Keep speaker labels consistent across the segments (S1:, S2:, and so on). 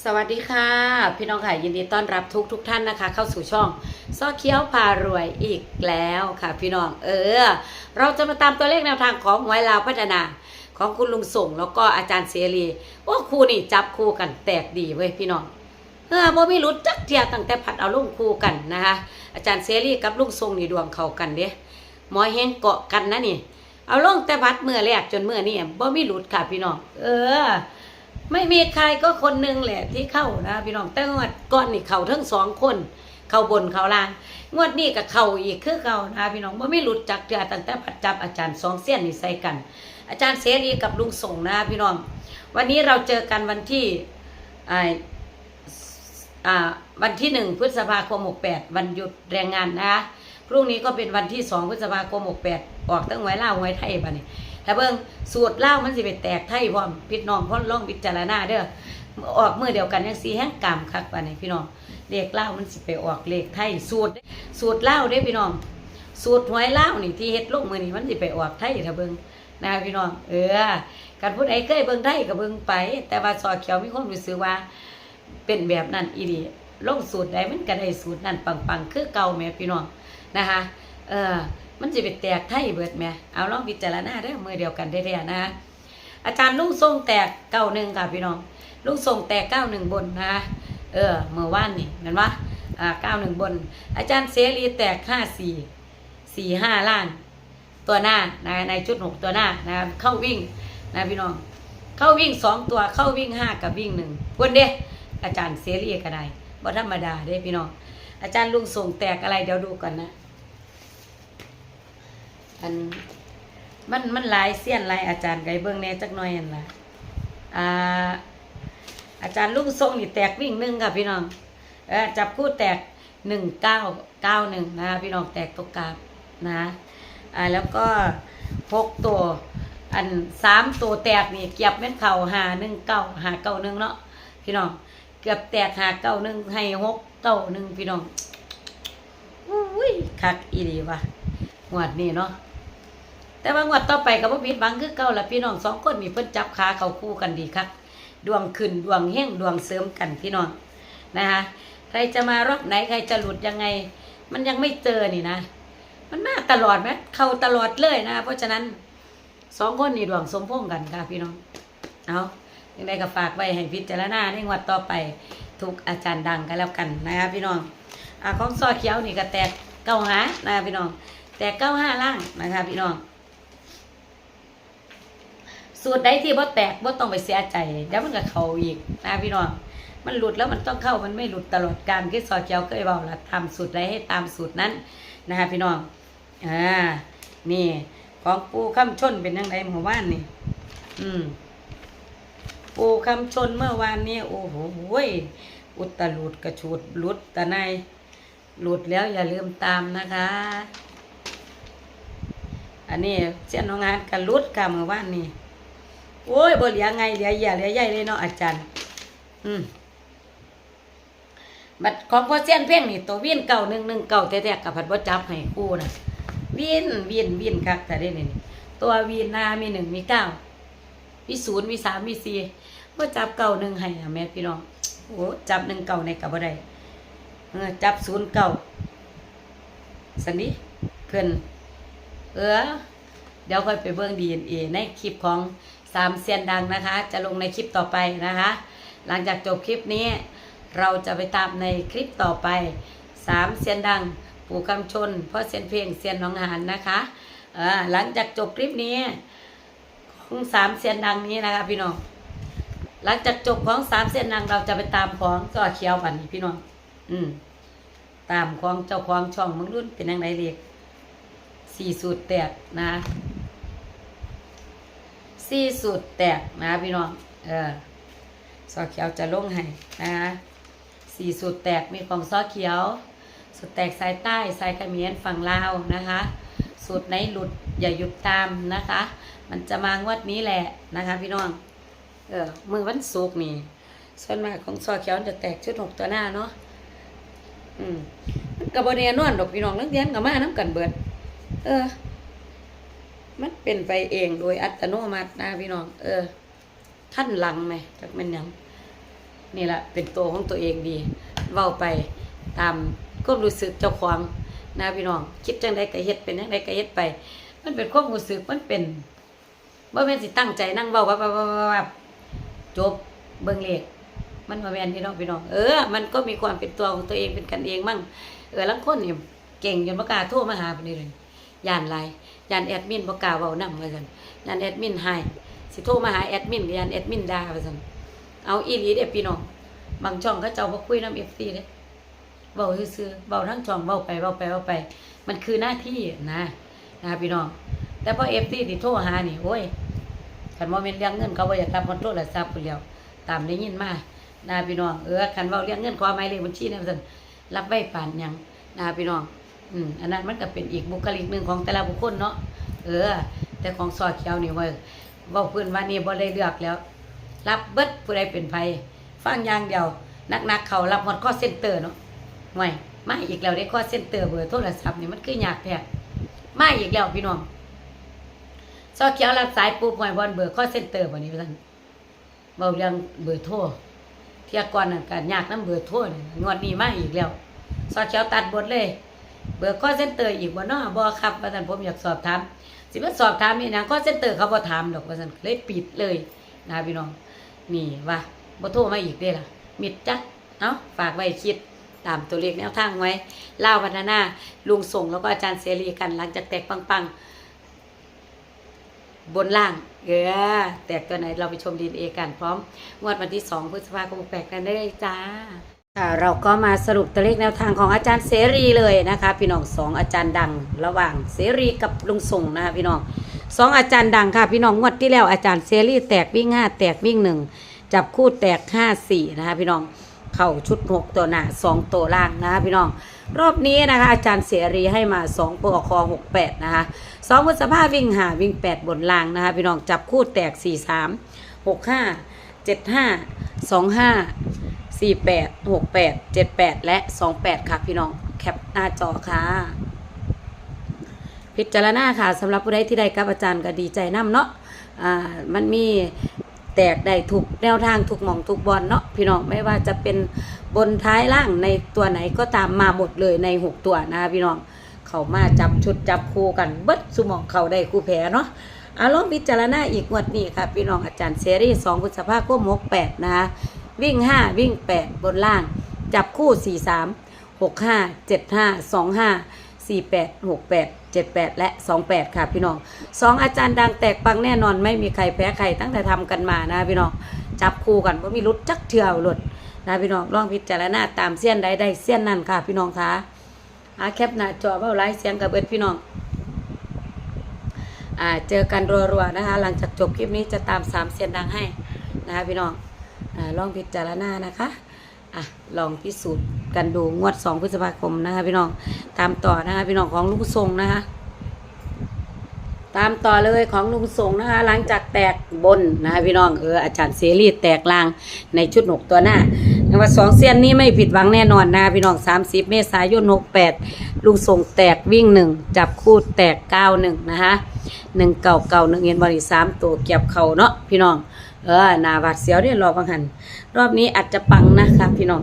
S1: สวัสดีค่ะ พี่น้องค่ะยินดีต้อนรับทุกทุกท่านนะคะ เข้าสู่ช่องซ้อเคี้ยวพารวยอีกแล้วค่ะ พี่น้องเออ เราจะมาตามตัวเลขแนวทางของหวยลาวพัฒนา ของคุณลุงส่งแล้วก็อาจารย์เสรีว่าครูนี่จับคู่กันแตกดีเว้ยพี่น้องเออบ่มีรู้จักเทียตั้งแต่ผัดเอาลงคู่กันนะคะอาจารย์เสรีกับลุงส่งนี่ดวงเข้ากันเด้หมอเฮงเกาะกันนะนี่ เอาลงแต่พัดเมื่อแรกจนเมื่อนี่บ่มีหลุดค่ะพี่น้องเออ ไม่มีใครก็คนหนึงแหละที่เข้านะพี่น้องแต่งวดก่อนนี่เข้าทั้งสองคน เข้าบนเข้าล่าง งวดนี้ก็เข้าอีกคือเข้านะพี่น้องว่าไม่หลุดจากเดือตั้งแต่ผัดจับอาจารย์สองเส้นนี่ใส่กัน อาจารย์เสรีกับลุงส่งนะพี่น้อง วันนี้เราเจอกันวันที่วันที่หนึ่งพฤษภาคมหกแปดวันหยุดแรงงานนะพรุ่งนี้ก็เป็นวันที่สองพฤษภาคมหกแปดออกตั้งไว้ล่าไว้ไทยบ้านี่ ถ้าเบิ่งสูตรเล่ามันสิไปแตกไทยพร้อมพี่น้องพ่อล่องพิจารณาเด้อออกมือเดียวกันยังสีแห้งกามคักปานนี้พี่น้องเลขเล่ามันสิไปออกเลขไทยสูตรสูตรเล่าวเด้พี่น้องสูตรหวยเล่านี่ที่เฮ็ดลงมือนี่มันสิไปออกไทยถ้าเบิ่งนะพี่น้องเออการพูดไอ้เคยเบิ่งไทยก็เบิ่งไป แต่ว่าซอเขียวมีความรู้สึกว่า เป็นแบบนั้นอีดีลงสูตรใดมันก็ได้สูตรนั้นปังๆคือเก่าแม่พี่น้องนะคะเออ มันจะไปแตกไทยเบิดแหม่เอาลองพิจารณาได้อมือเดียวกันได้ๆนะ อาจารย์ลุงทรงแตกเก้าหนึ่งค่ะพี่น้องลุงทรงแตกเก้าหนึ่งบนนะเออเมื่อวานนี่เห็นปะอ่าเก้าหนึ่งบน อาจารย์เสรีแตกห้าสี่สี่ห้าล่าง ตัวหน้านะในชุดหกตัวหน้านะเข้าวิ่งนะพี่น้อง เข้าวิ่งสองตัวเข้าวิ่งห้ากับวิ่งหนึ่งคนเด้อาจารย์เสรีก็ได้บ่ธรรมดาเด้พี่น้องอาจารย์ลุงส่งแตกอะไรเดี๋ยวดูก่อนนะ อันมันมันลายเสี้ยนลายอาจารย์ไกเบิ่งแน่จักหน่อยอันล่ะอ่าอาจารย์ลุงทรงนี่แตกวิ่งหนึ่งค่ะพี่น้องเออจับคู่แตกหนึ่งเก้าเก้าหนึ่งนะพี่น้องแตกตกกราบนะอ่าแล้วก็หกตัว อันสามตัวแตกนี่เกียบเม็ดเข่าหาหนึ่งเก้าหาเก้าหนึ่งเนาะพี่น้องเกือบแตกหาเก้าหนึ่งให้หกเก้าหนึ่งพี่น้องอุ้ยคักอีดีว่ะงวดนี้เนาะ แต่ว่างวดต่อไปก็บ่ผิดหวังคือเก่าละพี่น้องสองคนมีเพิ่นจับขาเขาคู่กันดีครับ ดวงขึ้นดวงเฮงดวงเสริมกันพี่น้องนะคะใครจะมารอบไหนใครจะหลุดยังไง มันยังไม่เจอนี่นะ มันมาตลอดไหมเข้าตลอดเลยนะ เพราะฉะนั้นสองคนนี่ดวงสมพงกันค่ะพี่น้องเอายังไงก็ฝากไว้ให้พิจารณาในงวดต่อไปทุกอาจารย์ดังกันแล้วกันนะคะพี่น้องอ่าของซอเขียวนี่ก็แตกเก้าหานะคะพี่น้อง แตกเก้าห้าล่างนะคะพี่น้อง สูตรใดที่บ่แตกบ่ต้องไปเสียใจเดี๋ยวมันก็เข้าอีกนะพี่น้องมันหลุดแล้วมันต้องเข้ามันไม่หลุดตลอดการคือสอเกียวเคยบอกละทำสูตรใดให้ตามสูตรนั้นนะคะพี่น้องอ่านี่ ของปูคำชนเป็นยังไงเมื่อวานนี่ อืมปูคำชนเมื่อวานนี้โอ้โหอุตลุดกระชูดหลุดตะในหลุดแล้วอย่าลืมตามนะคะ อันนี้เส้นของงานกันลุดค่ะเมื่อวานนี่ โอ้ยบ่เหลียไงเหลียใหญ่เหลียใหญ่เลยเนาะอาจารย์ อืมบัดของพ่อเสี้ยนเพ่งนี่ตัววินเก่าหนึ่งหนึ่งเก่าแท้ๆกับผัดบ่จับให้คู่นะวินวินวินคักแต่ได้นี่ตัววินนามีหนึ่งมีเก้ามีศูนย์มีสามมีสี่บ่จับเก่าหนึ่งให้อะแม่พี่น้องโอ้จับหนึ่งเก่าในกับบ่ได้เออจับศูนย์เก่าสันนี้เพื่อนเออ เดี๋ยวค่อยไปเบิ่งดีเอในคลิปของสามเซียนดังนะคะ จะลงในคลิปต่อไปนะคะ หลังจากจบคลิปนี้ เราจะไปตามในคลิปต่อไปสามเซียนดัง ปู่คำชนพ่อเซียนเพลงเซียนน้องหานนะคะหลังจากจบคลิปนี้ของสามเซียนดังนี้นะคะพี่น้องหลังจากจบของสามเซียนดังเราจะไปตามของก็เขียววันพี่น้อง อืม ตามของเจ้าของช่องมึงรุ่นเป็นยังไงเรียกสี่สูตรแตกนะ สี่สูตรแตกนะพี่น้อง เออซอเขียวจะลงให้นะคะสี่สูตรแตกมีของซอเขียวสูตรแตกสายใต้สายเขมิ้นฝั่งลาวนะคะสูตรไหนหลุดอย่าหยุดตามนะคะ มันจะมางวดนี้แหละนะคะ พี่น้อง เออมือวันศุกร์นี่ส่วนมากของซอเขียวจะแตกชุดหกตัวหน้าเนาะอืมกับบเนียนอนดอกพี่น้องนักเรียนกับมาน้ำกันเบิด เออ มันเป็นไปเองโดยอัตโนมัตินะพี่น้อง เออท่านหลังไหมจักมันยังนี่แหละเป็นตัวของตัวเองดีเว้าไปตามความรู้สึกเจ้าของนะพี่น้อง คิดจังไดก็เฮ็ดเป็นจังไดก็เฮ็ดไป มันเป็นความรู้สึกมันเป็นบ่แม่นสิตั้งใจนั่งเว้าว่าว่าจบเบิ่งเลขมันบ่แม่นพี่น้องพี่น้องเออ มันก็มีความเป็นตัวของตัวเองเป็นกันเองมั่งเออลางคนเนี่ยเก่งจนบ่กล้าโทรมาหาปเลย ย่านหลายย่านแอดมินบ่กล้าเว้านำว่าซั่นย่านแอดมินให้สิโทรมาหาแอดมินก็ย่านแอดมินด่าว่าซั่นเอาอีหลีเด้พี่น้องบางช่องเขาเจ้าบ่คุยนำ FC เด้เว้าซื่อๆเว้าทั้งช่องเว้าไปเว้าไปเว้าไป มันคือหน้าที่นะนะพี่น้อง แต่พอ FC ที่โทรหานี่โอ้ยคันบ่แม่นเรื่องเงินเขาบ่อยากรับคนโทรศัพท์พุ่นแล้วตามได้ยินมานะพี่น้องเออคันเว้าเรื่องเงินขอหมายเลขบัญชีนำซั่นรับไว้ปานหยังนะพี่น้อง อืมอันนั้นมันก็เป็นอีกบุคลิกหนึ่งของแต่ละบุคคลเนาะเออ แต่ของซอเขียวนี่เว้ยเว้าเพิ่อนว่านี่บ่ได้เลือกแล้ว รับเบิดผู้ใดเป็นไผฟังอย่างเดียวนักๆเขารับฮอดคอเซ็นเตอร์เนาะห่วยมาอีกแล้วได้คอเซ็นเตอร์เบอร์โทรศัพท์นี่มันคือยากแท้มาอีกแล้วพี่น้องซอเขียวรับสายปุ๊บห่วยบอลเบอร์คอเซ็นเตอร์บ่นี้ว่าซั่นเว้าเรื่องเบอร์โทรเที่ยก่อนน่ะก็ยากนํเบอร์โทรนี่งวดนี้มาอีกแล้วซอเขียวตัดบทเลย เบอร์คอเซ็นเตอร์อีกบ่เนาะบ่ครับว่าซั่นผมอยากสอบถามสิมาสอบถามอีหยังคอเซ็นเตอร์เขาบ่ถามดอกว่าซั่นเลยปิดเลยนะพี่น้องนี่ว่าบ่โทรมาอีกเด้ล่ะมิดจักเนาะฝากไว้คิดตามตัวเลขแนวทางไว้เล่าวพัฒนาลุงส่งแล้วก็อาจารย์เสรีกันหลังจากแตกปังๆ บนล่างเออแตกตัวไหนเราไปชมดีเอกันพร้อมงวดวันที่2พฤษภาคมแปลกกันได้จ้า ค่ะเราก็มาสรุปตัวเลขแนวทางของอาจารย์เสรีเลยนะคะ พี่น้องสองอาจารย์ดังระหว่างเสรีกับลุงส่งนะคะพี่น้องสองอาจารย์ดังค่ะ พี่น้องงวดที่แล้วอาจารย์เสรีแตกวิ่งห้าแตกวิ่งหนึ่งจับคู่แตก5 4นะคะพี่น้องเข้าชุด6ตัวหน้า2ตัวล่างนะคะพี่น้องรอบนี้นะคะ อาจารย์เสรีให้มา2ปอคอ68นะคะ2พฤษภาวิ่งหาวิ่ง8บนล่างนะคะ พี่น้องจับคู่แตก4 3 6 5 7 5 2 5 4 8 6 8 7 8 และ 28 ค่ะพี่น้องแคปหน้าจอค่ะพิจารณาค่ะสำหรับผู้ใดที่ได้กับอาจารย์ก็ดีใจน้ำเนาะอ่ามันมีแตกได้ถูกแนวทางถูกหมองถูกบอลเนาะพี่น้องไม่ว่าจะเป็นบนท้ายล่างในตัวไหนก็ตามมาหมดเลยในหกตัวนะคะพี่น้องเขามาจับชุดจับคู่กันเบิดสุมองเขาได้คู่แพ้เนาะอาลองพิจารณาอีกงวดนี้ค่ะพี่น้องอาจารย์เซรีสองพฤษภาคมหกแปดนะคะ วิ่งห้าวิ่งแปดบนล่าง จับคู่สี่สามหกห้าเจ็ดห้าสองห้าสี่แปดหกแปดเจ็ดแปดและสองแปดค่ะพี่น้องสองอาจารย์ดังแตกปังแน่นอนไม่มีใครแพ้ใครตั้งแต่ทำกันมานะพี่น้องจับคู่กันว่ามีรุดจักเทื่อหลุดนะพี่น้องลองพิจารณาตามเส้ยนใดได้เส้ยนนั่นค่ะ พี่น้องคะอาแคปหน้าจอเบ้าไลฟ์เสียงกับเบิดพี่น้องอ่าเจอกันรัวๆนะคะ หลังจากจบคลิปนี้จะตามสามเส้นดังให้นะคะพี่น้อง ลองพิจารณานะคะอะลองพิสูจน์กันดูงวด 2 พฤษภาคมนะคะพี่น้องตามต่อนะคะพี่น้องของลุงทรงนะคะตามต่อเลยของลุงทรงนะคะหลังจากแตกบนนะคะพี่น้องเอออาจารย์เสรีแตกลางในชุดหกตัวหน้าว่าสองเส้นนี้ไม่ผิดหวังแน่นอนนะพี่น้อง 30 เมษายน68ลุงทรงแตกวิ่งหนึ่งจับคู่แตกเก้าหนึ่งนะคะหนึ่งเก่าเก่าหนึ่งเงินบริสามตัวเก็บเข่าเนาะพี่น้อง เออหนาบาดเสียวเนี่ยรอบังหันรอบนี้อาจจะปังนะครับพี่น้อง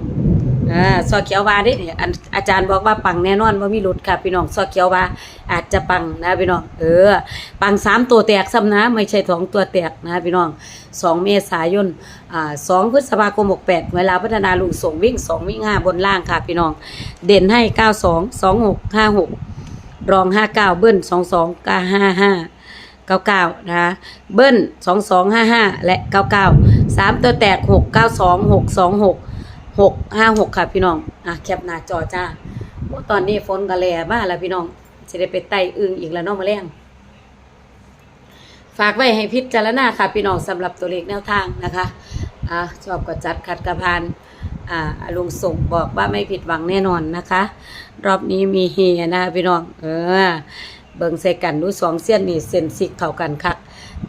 S1: อ่าซอเขียววาเด้เนี่ยอาจารย์บอกว่าปังแน่นอนว่ามีหลุดค่ะพี่น้องซอเขียววาอาจจะปังนะพี่น้องเออ ปังสามตัวแตกซ้ำนะไม่ใช่สองตัวแตกนะพี่น้องสองเมษายนอ่าสองพฤษภาคมหกแปดเวลาพัฒนาลุงส่งวิ่งสองวิ่งห้าบนล่างค่ะพี่น้องเด่นให้เก้าสองสองหกห้าหกรองห้าเก้าเบิ้ลสองสองก้าห้าห้า เก้าเก้านะคะเบิ้ลสองสองห้าห้าและเก้าเก้าสามตัวแตกหกเก้าสองหกสองหกหกห้าหกค่ะพี่น้อง อะแคปหน้าจอจ้าตอนนี้ฝนกระแลมาแล้วพี่น้องจะได้ไปไต่อึงอีกแล้วน้องมาแรงฝากไว้ให้พิจารณาค่ะ พี่น้องสำหรับตัวเลขแนวทางนะคะอะชอบก็จัดขัดกระพานอ่าลุงส่งบอกว่าไม่ผิดหวังแน่นอนนะคะ รอบนี้มีเฮนะพี่น้อง เออ เบิ่งใส่กันดูสองเส้นนี่เส้นสิกเข้ากันค่ะ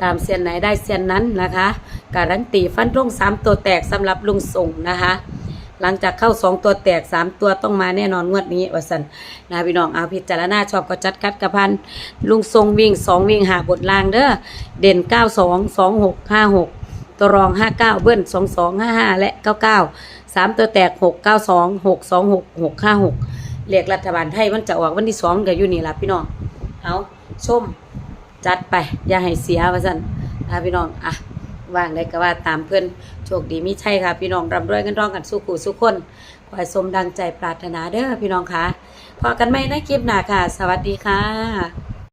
S1: ตามเส้นไหนได้เส้นนั้นนะคะ การันตีฟันตรงสามตัวแตกสำหรับลุงส่งนะคะ หลังจากเข้าสองตัวแตกสามตัวต้องมาแน่นอนงวดนี้ว่าสันนะพี่น้องเอาพิจารณาชอบก็จัดคัดกระพันลุงทรงวิ่งสองวิ่งหาบทลางเด้อเด่นเก้าสองสองหกห้าหกตัวรองห้าเก้าเบิ้ลสองสองห้าห้าและเก้าเก้าสามตัวแตกหกเก้าสองหกสองหกหกห้าหกเรียกรัฐบาลไทยมันจะออกวันที่สองกับอยู่นี่ล่ะพี่น้อง เอาชมจัดไป อย่าให้เสียว่าสั่นอะพี่น้องอะว่างได้ก็ว่าตามเพื่อนโชคดีมิใช่ค่ะ พี่น้องร่ำรวยกันร้องกันสู้ขู่สู้คนขอให้สมดังใจปรารถนาเด้อพี่น้องค่ะพอกันไหมในคลิปหน้าค่ะ สวัสดีค่ะ